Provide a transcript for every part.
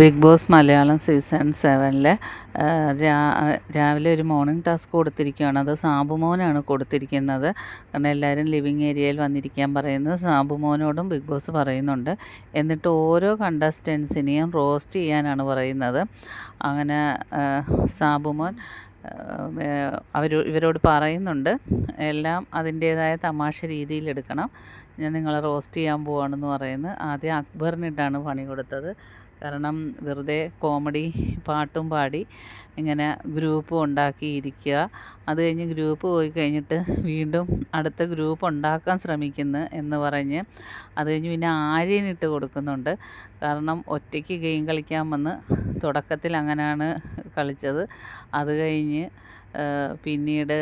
Big boss Malayalam season സെവനിൽ രാവിലെ ഒരു മോർണിംഗ് ടാസ്ക് കൊടുത്തിരിക്കുകയാണ് അത് സാബുമോനാണ് കൊടുത്തിരിക്കുന്നത്. കാരണം എല്ലാവരും ലിവിങ് ഏരിയയിൽ വന്നിരിക്കാൻ പറയുന്നത് സാബുമോനോടും ബിഗ് ബോസ് പറയുന്നുണ്ട്. എന്നിട്ട് ഓരോ കണ്ടസ്റ്റൻസിനെയും റോസ്റ്റ് ചെയ്യാനാണ് പറയുന്നത്. അങ്ങനെ സാബുമോൻ അവർ ഇവരോട് പറയുന്നുണ്ട്. എല്ലാം അതിന്റേതായ തമാശ രീതിയിലെടുക്കണം ഞാൻ നിങ്ങളെ റോസ്റ്റ് ചെയ്യാൻ പോവാണെന്ന് പറയുന്നത്. ആദ്യം അക്ബറിനിട്ടാണ് പണി കൊടുത്തത്. കാരണം വെറുതെ കോമഡി പാട്ടും പാടി ഇങ്ങനെ ഗ്രൂപ്പ് ഉണ്ടാക്കിയിരിക്കുക. അത് കഴിഞ്ഞ് ഗ്രൂപ്പ് പോയി കഴിഞ്ഞിട്ട് വീണ്ടും അടുത്ത ഗ്രൂപ്പ് ഉണ്ടാക്കാൻ ശ്രമിക്കുന്നു എന്ന് പറഞ്ഞ് അത് കഴിഞ്ഞ് പിന്നെ ആര്യനിട്ട് കൊടുക്കുന്നുണ്ട്. കാരണം ഒറ്റയ്ക്ക് ഗെയിം കളിക്കാൻ വന്ന് തുടക്കത്തിൽ അങ്ങനെയാണ് കളിച്ചത്. അത് കഴിഞ്ഞ് പിന്നീട്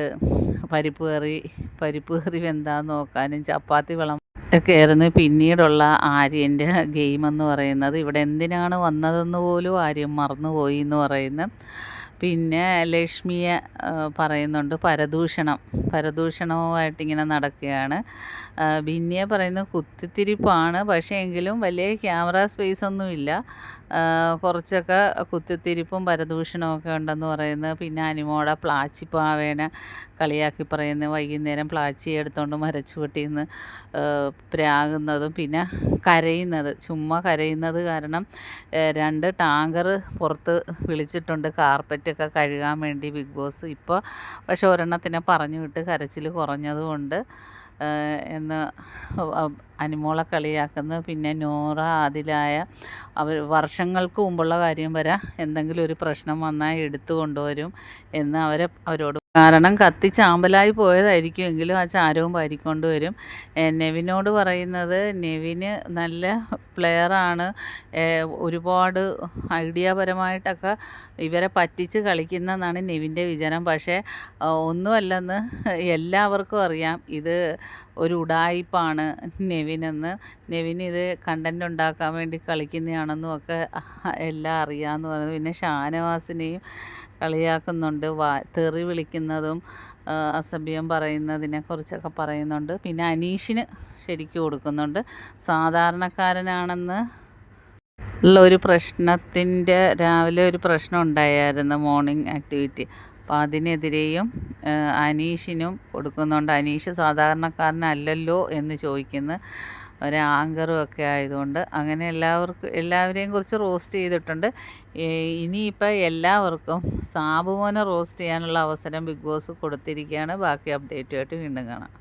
പരിപ്പ് കറി പരിപ്പ് കറി വെന്താന്ന് നോക്കാനും ചപ്പാത്തി ഒക്കെയായിരുന്നു പിന്നീടുള്ള ആര്യന്റെ ഗെയിമെന്ന് പറയുന്നത് ഇവിടെ എന്തിനാണ് വന്നതെന്ന് പോലും ആര്യം മറന്നുപോയി എന്ന് പറയുന്നു പിന്നെ ലക്ഷ്മിയെ പറയുന്നുണ്ട് പരദൂഷണം. പരദൂഷണവുമായിട്ടിങ്ങനെ നടക്കുകയാണ്. ബിന്നിയെ പറയുന്നത് കുത്തിത്തിരിപ്പാണ്. പക്ഷേ എങ്കിലും വലിയ ക്യാമറ സ്പേസ് ഒന്നുമില്ല കുറച്ചൊക്കെ കുത്തിത്തിരിപ്പും പരദൂഷണമൊക്കെ ഉണ്ടെന്ന് പറയുന്നത് പിന്നെ അനിമോടെ പ്ലാച്ചി പാവേനെ കളിയാക്കി പറയുന്നത്. വൈകുന്നേരം പ്ലാച്ചി എടുത്തുകൊണ്ട് മരച്ചു നിന്ന് പ്രാകുന്നതും പിന്നെ കരയുന്നത്. ചുമ്മാ കരയുന്നത് കാരണം രണ്ട് ടാങ്കർ പുറത്ത് വിളിച്ചിട്ടുണ്ട്. കാർപ്പറ്റൊക്കെ കഴുകാൻ വേണ്ടി ബിഗ് ബോസ് ഇപ്പോൾ പക്ഷെ ഒരെണ്ണത്തിനെ പറഞ്ഞു വിട്ട് കരച്ചിൽ കുറഞ്ഞതുകൊണ്ട് എന്ന് അനിമോളെ കളിയാക്കുന്നു പിന്നെ നൂറ അതിലായ അവർ വർഷങ്ങൾക്ക് മുമ്പുള്ള കാര്യം വരെ എന്തെങ്കിലും ഒരു പ്രശ്നം വന്നാൽ എടുത്തു കൊണ്ടുവരും എന്ന് അവരെ അവരോട് കാരണം കത്തി ചാമ്പലായി പോയതായിരിക്കും. എങ്കിലും ആ ചാരവും പരിക്കൊണ്ട് വരും. നെവിനോട് പറയുന്നത് നെവിന് നല്ല പ്ലെയറാണ് ഒരുപാട് ഐഡിയാപരമായിട്ടൊക്കെ ഇവരെ പറ്റിച്ച് കളിക്കുന്നതെന്നാണ് നെവിന്റെ വിചാരം പക്ഷേ ഒന്നുമല്ലെന്ന് എല്ലാവർക്കും അറിയാം. ഇത് ഒരു ഉടായിപ്പാണ് നെവിനെന്ന്. നെവിൻ ഇത് കണ്ടന്റ് ഉണ്ടാക്കാൻ വേണ്ടി കളിക്കുന്നതാണെന്നും ഒക്കെ എല്ലാം അറിയാമെന്ന് പറയുന്നത് പിന്നെ ഷാനവാസിനെയും കളിയാക്കുന്നുണ്ട്. വാ തെറി വിളിക്കുന്നതും അസഭ്യം പറയുന്നതിനെക്കുറിച്ചൊക്കെ പറയുന്നുണ്ട്. പിന്നെ അനീഷിന് ശരിക്കും കൊടുക്കുന്നുണ്ട്. സാധാരണക്കാരനാണെന്ന് ഉള്ള ഒരു പ്രശ്നത്തിന്റെ രാവിലെ ഒരു പ്രശ്നം ഉണ്ടായിരുന്നു മോർണിംഗ് ആക്ടിവിറ്റി. അപ്പോൾ അതിനെതിരെയും അനീഷിനും കൊടുക്കുന്നുണ്ട്. അനീഷ് സാധാരണക്കാരനല്ലല്ലോ എന്ന് ചോദിക്കുന്നു. ഒരു ആങ്കറും ഒക്കെ ആയതുകൊണ്ട് അങ്ങനെ എല്ലാവർക്കും എല്ലാവരെയും കുറിച്ച് റോസ്റ്റ് ചെയ്തിട്ടുണ്ട്. ഇനിയിപ്പോൾ എല്ലാവർക്കും സാബുമോനെ റോസ്റ്റ് ചെയ്യാനുള്ള അവസരം ബിഗ് ബോസ് കൊടുത്തിരിക്കുകയാണ്. ബാക്കി അപ്ഡേറ്റുമായിട്ട് വീണ്ടും കാണാം.